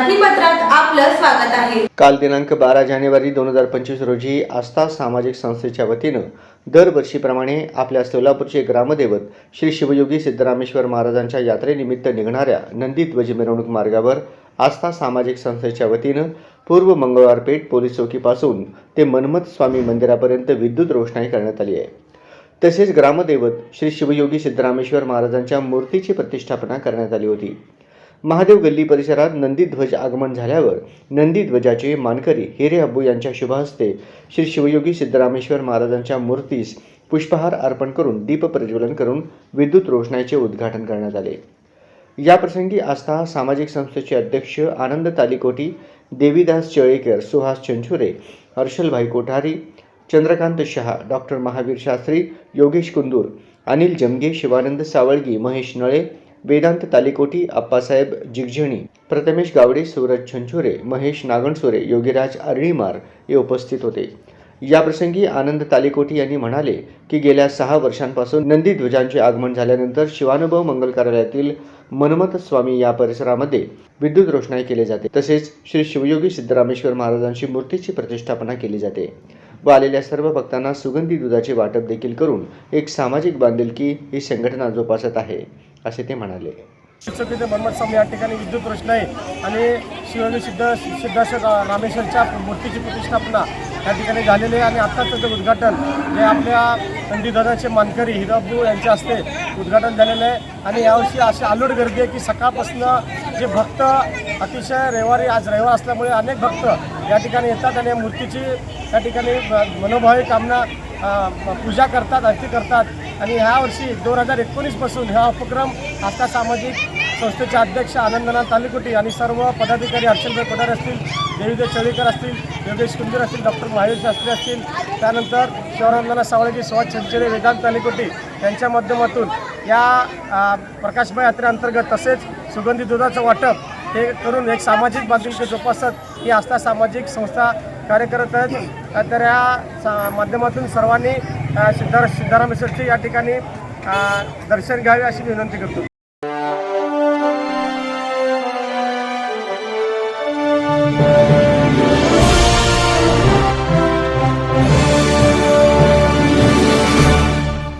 आपलं स्वागत आहे. काल दिनांक बारा जानेवारी दोन हजार पंचवीस रोजी आस्था सामाजिक संस्थेच्या वतीनं दरवर्षीप्रमाणे आपल्या सोलापूरचे ग्रामदैवत श्री शिवयोगी सिद्धरामेश्वर महाराजांच्या यात्रेनिमित्त निघणाऱ्या नंदीध्वज मिरवणूक मार्गावर आस्था सामाजिक संस्थेच्या वतीनं पूर्व मंगळवार पेठ पोलीस चौकीपासून ते मनमथ स्वामी मंदिरापर्यंत विद्युत रोषणाई करण्यात आली आहे. तसेच ग्रामदैवत श्री शिवयोगी सिद्धरामेश्वर महाराजांच्या मूर्तीची प्रतिष्ठापना करण्यात आली होती. महादेव गल्ली परिसरात नंदीध्वज आगमन झाल्यावर नंदीध्वजाचे मानकरी हिरे अब्बू यांच्या शुभहस्ते श्री शिवयोगी सिद्धरामेश्वर महाराजांच्या मूर्तीस पुष्पहार अर्पण करून दीप प्रज्वलन करून विद्युत रोषणाईचे उद्घाटन करण्यात आले. याप्रसंगी आस्था सामाजिक संस्थेचे अध्यक्ष आनंद तालिकोटी देवीदास चळेकर सुहास चंचुरे हर्षलभाई कोठारी चंद्रकांत शहा डॉक्टर महावीर शास्त्री योगेश कुंदूर अनिल जमगे शिवानंद सावळगी महेश नळे वेदांत तालिकोटी अप्पासाहेब जिगझणी प्रथमेश गावडे सूरज छंछुरे महेश नागणसुरे योगीराज अर्णीमार हे उपस्थित होते. याप्रसंगी आनंद तालिकोटी यांनी म्हणाले की गेल्या सहा वर्षांपासून नंदी ध्वजांचे आगमन झाल्यानंतर शिवानुभव मंगल कार्यालयातील मनमथ स्वामी या परिसरामध्ये विद्युत रोषणाई केली जाते. तसेच श्री शिवयोगी सिद्धरामेश्वर महाराजांची मूर्तीची प्रतिष्ठापना केली जाते व आलेल्या सर्व भक्तांना सुगंधी दुधाचे वाटप देखील करून एक सामाजिक बांधिलकी ही संघटना जोपासत आहे. असे ते म्हणाले. शिक्षक मनमत स्वामी या ठिकाणी विद्युत रोषणाई आणि शिवयोगी सिद्ध सिद्धेश्वर रामेश्वरच्या मूर्तीची प्रतिष्ठापना या ठिकाणी झालेली आहे. आणि आत्ताच त्याचं उद्घाटन जे आपल्या नंदीदादाचे मानकरी हिराबू यांच्या हस्ते उद्घाटन झालेलं आहे. आणि यावर्षी अशी आलोट गर्दी आहे की सकाळपासून जे भक्त अतिशय रविवारी आज रविवार असल्यामुळे अनेक भक्त या ठिकाणी येतात आणि या मूर्तीची या ठिकाणी मनोभावी कामना पूजा करतात आरती करतात. आणि ह्या वर्षी दोन हजार एकोणीसपासून हा उपक्रम आस्था सामाजिक संस्थेचे अध्यक्ष आनंदनाथ तालिकोटी आणि सर्व पदाधिकारी हर्षलभाई पठार असतील देवीदेव चळीकर असतील योगेश कुंदीर असतील डॉक्टर महावीर शास्त्री असतील त्यानंतर शिवरामनाथ सावळगी सुभाष छंचेरे वेदांत तालिकोटी यांच्या माध्यमातून या प्रकाशभाई यात्रेअंतर्गत तसेच सुगंधी दुधाचं वाटप हे करून एक सामाजिक बांधिलकी जोपासत ही आस्था सामाजिक संस्था कार्य करत आहेत तर या सा- माध्यमातून सर्वांनी सिद्धार सिद्धारा या ठिकाणी दर्शन घ्यावे अशी विनंती करतो.